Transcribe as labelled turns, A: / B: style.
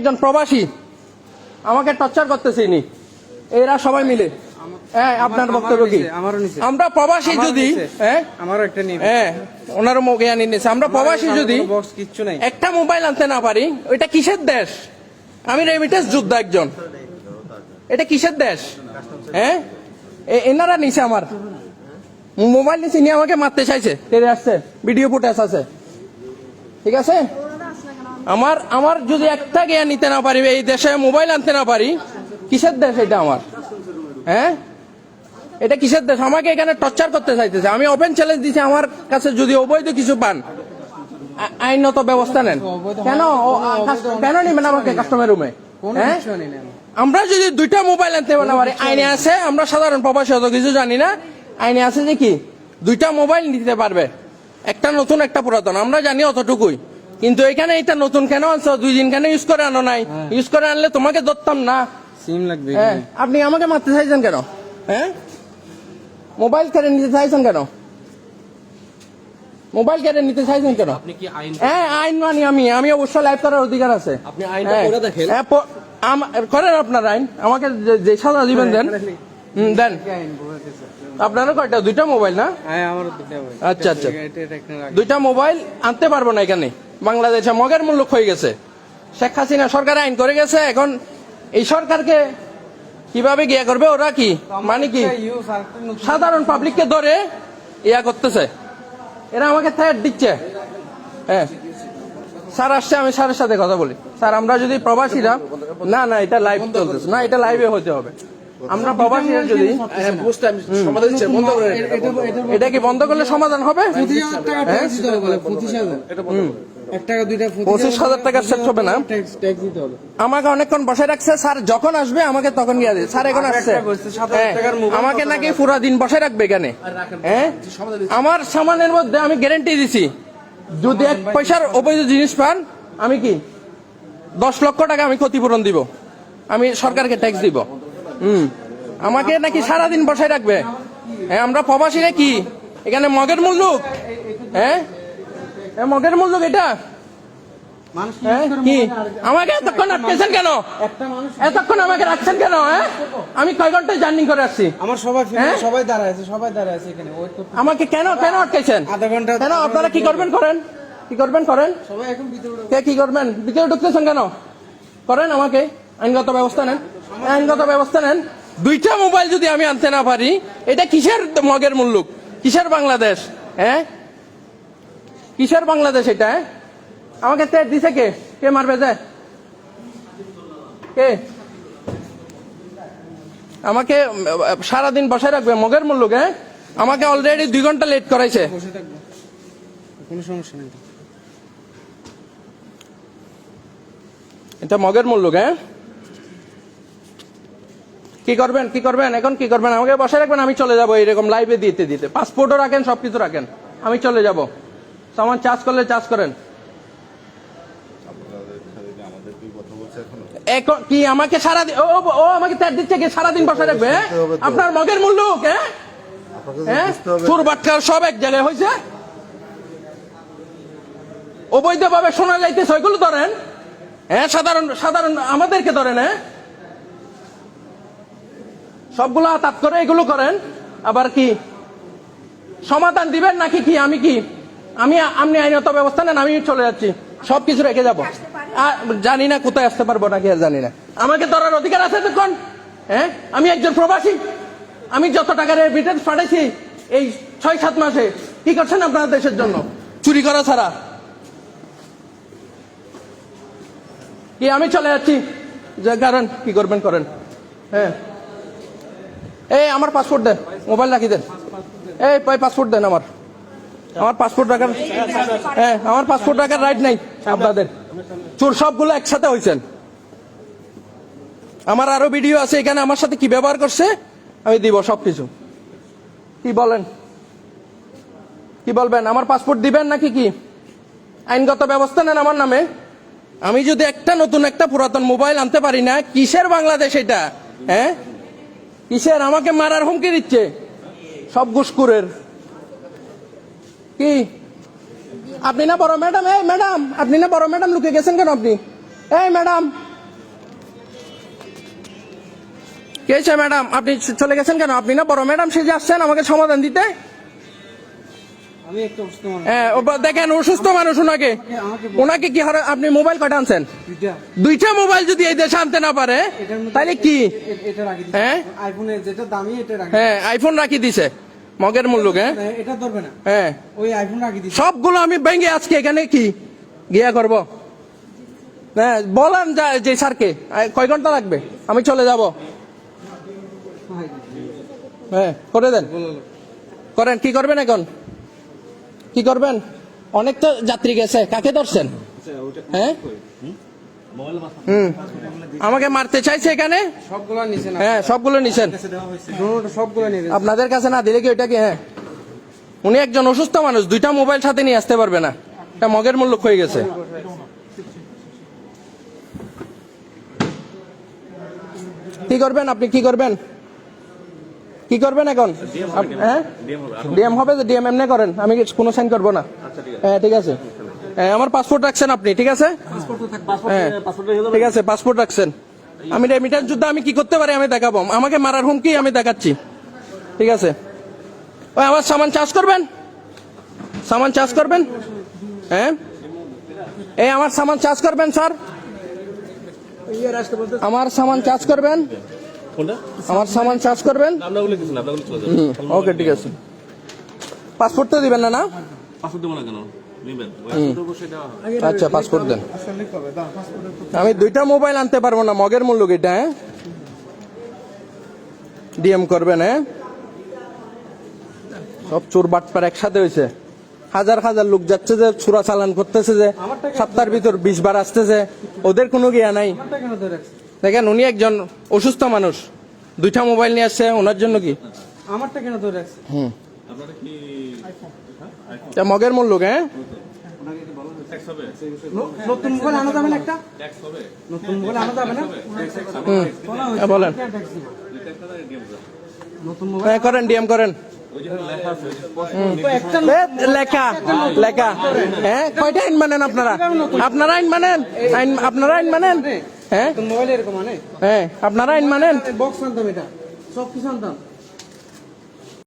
A: একজন প্রবাসী আমাকে টর্চার করতেছে ইনি। এরা সবাই মিলে। হ্যাঁ আপনার বক্তব্য কি। আমরা প্রবাসী যদি হ্যাঁ
B: আমারও একটা
A: হ্যাঁ ওনারও আমরা প্রবাসী যদি
B: কিচ্ছু নাই।
A: একটা মোবাইল আনতে না পারি ওইটা কিসের দেশ? আমি রেমিটেন্স যোদ্ধা একজন। এটা কিসের দেশ? হ্যাঁ এ- এনারা নিছে আমার। মোবাইল নিছে নিয়ে আমাকে মারতে চাইছে। তেরে আসছে ভিডিও ফুটেজ আছে। ঠিক আছে? আমার আমার যদি একটা জ্ঞান নিতে না পারি এই দেশে মোবাইল আনতে না পারি কিসের দেশ এটা আমার? হ্যাঁ? এটা কিসের দেশ? আমাকে এখানে টর্চার করতে চাইতেছে। আমি ওপেন চ্যালেঞ্জ দিচ্ছি আমার কাছে যদি অবৈধ কিছু পান আইনত ব্যবস্থা নেন। কেন কেন? নিবেন আমাকে কাস্টমার রুমে হ্যাঁ। আমরা যদি দুইটা মোবাইল আনতে না পারি আইনে আছে আমরা সাধারণ প্রবাসী অত কিছু জানি না। আইনে আছে যে কি? দুইটা মোবাইল নিতে পারবে। একটা নতুন একটা পুরাতন। আমরা জানি অতটুকুই। কিন্তু এখানে এটা নতুন কেন আনছো? দুই দিন কেন ইউজ করে আনো নাই? ইউজ করে আনলে তোমাকে ধরতাম না।
B: সিম লাগবে
A: হ্যাঁ। আপনি আমাকে মারতে চাইছেন কেন? হ্যাঁ? মোবাইল কেড়ে নিতে চাইছেন কেন? মোবাইল কেড়ে নিতে চাইছেন কেন?
C: আপনি কি আইন
A: হ্যাঁ আইন মানি আমি। আমি অবশ্যই লাইভ করার অধিকার আছে।
C: আপনি আইনটা
A: হ্যাঁ।
C: পড়ে দেখেন।
A: হ্যাঁ, করেন আপনার আইন। আমাকে যে- সাজা দিবেন দেন। দেন। আপনারও কয়টা? দুইটা মোবাইল না?
B: হ্যাঁ
A: আচ্ছা, আচ্ছা। দুইটা মোবাইল আনতে পারব না এখানে। বাংলাদেশে মগের মূল্য হয়ে গেছে। শেখ হাসিনা সরকার আইন করে গেছে এখন এই সরকারকে কীভাবে গিয়া করবে? ওরা কি? মানে কি? সাধারণ পাবলিককে ধরে ইয়া করতেছে। এরা আমাকে থ্রেট দিচ্ছে। হ্যাঁ। স্যার আসছে আমি স্যারের সাথে কথা বলি। স্যার আমরা যদি প্রবাসীরা না না এটা লাইভ চলতেছে। না এটা লাইভে হতে হবে। আমরা প্রবাসীরা যদি
C: হ্যাঁ, বুঝতে আমি সমাধান দিচ্ছি, বন্ধ করে দিন এটা,
A: কি বন্ধ করলে সমাধান হবে?
B: পঁচিশ হাজার টাকা ট্যাক্স দিতে হবে বলে, পঁচিশ হাজার। টাকা
A: সেট হবে না? আমাকে অনেকক্ষণ বসে রাখছে স্যার যখন আসবে আমাকে তখন গিয়ে দিবে স্যার এখন আসছে। হ্যাঁ, আমাকে নাকি পুরো দিন বসে রাখবে এখানে। হ্যাঁ? আমার সামানের মধ্যে আমি গ্যারেন্টি দিছি। যদি এক পয়সার অবৈধ জিনিস পান আমি কি? দশ লক্ষ টাকা আমি ক্ষতিপূরণ দিব। আমি সরকারকে ট্যাক্স দিব। হুম। আমাকে নাকি সারাদিন বসায় রাখবে। হ্যাঁ আমরা প্রবাসীরা কি এখানে মগের মূল্য হ্যাঁ মগের মূল্য এটা?
B: মানুষ
A: কি আমাকে এতক্ষণ আটকেছেন কেন? এতক্ষণ আমাকে রাখছেন কেন হ্যাঁ আমি কয় ঘণ্টা জার্নি করে আসছি?
B: আমার সবাই? সবাই দাঁড়ায় আছে সবাই দাঁড়ায় আছে এখানে।
A: আমাকে কেন কেন আটকেছেন?
B: আধা ঘণ্টা
A: কেন আপনারা কি করবেন করেন? কি করবেন করেন?
B: সবাই এখন ভিতরে
A: কি করবেন? ভিতরে ঢুকতেছেন কেন? করেন আমাকে। আইনগত ব্যবস্থা নেন। আইনগত ব্যবস্থা নেন। দুইটা মোবাইল যদি আমি আনতে না পারি এটা কিসের মগের মুল্লুক কিসের বাংলাদেশ? হ্যাঁ? কিসের বাংলাদেশ এটা হ্যাঁ? আমাকে তেট দিছে কে? কে মারবে যে? কে? আমাকে সারাদিন বসায় রাখবে মগের মুল্লুক হ্যাঁ? আমাকে অলরেডি দুই ঘণ্টা লেট করাইছে।
B: কোনো সমস্যা নেই।
A: এটা মগের মূল্য হ্যাঁ? কি করবেন কি করবেন? এখন কি করবেন? আমাকে বসে রাখবেন আমি চলে যাব এরকম লাইভে দিতে দিতে। পাসপোর্টও রাখেন সবকিছু রাখেন। আমি চলে যাব। সামান চার্জ করলে চার্জ করেন। এখন কি আমাকে সারাদিন ও আমাকে তার দিচ্ছে কি? সারাদিন বসে রাখবে হ্যাঁ? আপনার মগের মূল্য হ্যাঁ? হ্যাঁ? চোর বাটকার সব এক জায়গায় হয়েছে। অবৈধভাবে শোনা যাইতেছে ওইগুলো ধরেন। হ্যাঁ সাধারণ সাধারণ আমাদেরকে ধরেন হ্যাঁ? সবগুলো আতাত করে এগুলো করেন। আবার কি সমাধান দিবেন নাকি কি? আমি কি? আমি আপনি আইনত ব্যবস্থা নেন আমি চলে যাচ্ছি। সব কিছু রেখে যাব। আর জানি না কোথায় আসতে পারব নাকি আর জানি না। আমাকে ধরার অধিকার আছে তখন হ্যাঁ? আমি একজন প্রবাসী। আমি যত টাকার রিটার্ন পাঠাইছি এই ছয় সাত মাসে। কি করছেন আপনার দেশের জন্য? চুরি করা ছাড়া। কি আমি চলে যাচ্ছি? যে কারণ কি করবেন করেন। হ্যাঁ? এই, আমার পাসপোর্ট দেন, মোবাইল রাখি দেন। এই পাসপোর্ট দেন আমার। আমার পাসপোর্ট রাখার হ্যাঁ আমার পাসপোর্ট রাখার রাইট নাই আপনাদের। চোর সবগুলো একসাথে হয়েছেন আমার আরও ভিডিও আছে, এখানে আমার সাথে কি ব্যবহার করছে? আমি দিব সবকিছু। কি বলেন? কি বলবেন? আমার পাসপোর্ট দিবেন নাকি কি? আইনগত ব্যবস্থা নেন আমার নামে। আমি যদি একটা নতুন, একটা পুরাতন মোবাইল আনতে পারি না, কিসের বাংলাদেশ এটা? হ্যাঁ? কিসের? আমাকে মারার হুমকি দিচ্ছে। সব ঘুষকুরের কি? আপনি না বড় ম্যাডাম? এই ম্যাডাম, আপনি না বড় ম্যাডাম, লুকিয়ে গেছেন কেন আপনি? এই ম্যাডাম। কে ম্যাডাম? আপনি চলে গেছেন কেন? আপনি না বড় ম্যাডাম, সে যে আসছেন আমাকে সমাধান দিতে? হ্যাঁ দেখেন অসুস্থ মানুষ ওনাকে। ওনাকে কি আপনি মোবাইল কটা আনছেন
B: দুইটা
A: মোবাইল যদি এই দেশে আনতে না পারে তাহলে কি? হ্যাঁ? হ্যাঁ আইফোন রাখি দিছে। মগের মূল্য হ্যাঁ?
B: হ্যাঁ, এটা ধরবে না।
A: হ্যাঁ।
B: ওই আইফোন রাখি দিচ্ছি
A: সবগুলো আমি ভেঙে আজকে এখানে কি? গিয়া করব। হ্যাঁ বলেন যা স্যারকে। কয় ঘণ্টা লাগবে? আমি চলে যাব। হ্যাঁ করে দেন। করেন কি করবেন এখন? কি করবেন? অনেক তো যাত্রী গেছে। কাকে ধরছেন? হ্যাঁ? আমাকে মারতে চাইছে এখানে? হ্যাঁ সবগুলো নিছেন।
B: সবগুলো নিয়ে
A: আপনাদের কাছে না দিলে কি ওইটা কি? হ্যাঁ। উনি একজন অসুস্থ মানুষ দুইটা মোবাইল সাথে নিয়ে আসতে পারবে না। এটা মগের মূল্য হয়ে গেছে। কি করবেন আপনি? কি করবেন? কি করবেন এখন? হ্যাঁ? ডিএম হবে। যে ডিএম এমনি করেন। আমি কোনো সাইন করব না। হ্যাঁ ঠিক আছে। হ্যাঁ, আমার পাসপোর্ট রাখছেন আপনি ঠিক আছে? হ্যাঁ ঠিক আছে পাসপোর্ট রাখছেন। আমি রেমিটেন্স যুদ্ধ আমি কি করতে পারি আমি দেখাবো। আমাকে মারার হুমকি আমি দেখাচ্ছি। ঠিক আছে? ওই আমার সামান চার্জ করবেন? সামান চার্জ করবেন? হ্যাঁ? এই আমার সামান চার্জ করবেন স্যার আমার সামান চার্জ করবেন? আমার সামান চার্জ করবেন? ওকে ঠিক আছে। পাসপোর্ট তো দিবেন না না?
C: পাসপোর্ট দেবো কেন?
A: আচ্ছা পাসপোর্ট দেন। আমি দুইটা মোবাইল আনতে পারব না মগের মূল্য এটা হ্যাঁ? ডিএম করবেন হ্যাঁ? সব চোর বাটপার একসাথে হয়েছে। হাজার হাজার লোক যাচ্ছে যে চোরা চালান করতেছে যে সপ্তাহের ভিতর বিশ বার আসতেছে। ওদের কোনো গিয়া নাই। দেখেন উনি একজন অসুস্থ মানুষ। দুইটা মোবাইল নিয়ে আসছে ওনার জন্য কি?
B: আমারটা কেন ধরে রাখছি?
C: আপনারা কি
A: তা মগের মূল্য হ্যাঁ?
C: ট্যাক্স হবে।
B: নতুন মোবাইল আনা যাবে না একটা?
C: ট্যাক্স হবে।
B: নতুন মোবাইল আনা যাবে না?
A: হ্যাঁ, বলেন। হ্যাঁ করেন ডিএম করেন।
C: ওই লেখা
A: লেখা লেখা হ্যাঁ কয়টা আইন মানেন আপনারা? আপনারা আইন মানেন? আইন আপনারা আইন মানেন? হ্যাঁ?
B: মোবাইল এরকম মানে
A: হ্যাঁ আপনারা আইন মানেন?
B: বক্স আনতাম এটা। সব কিছু আনতাম।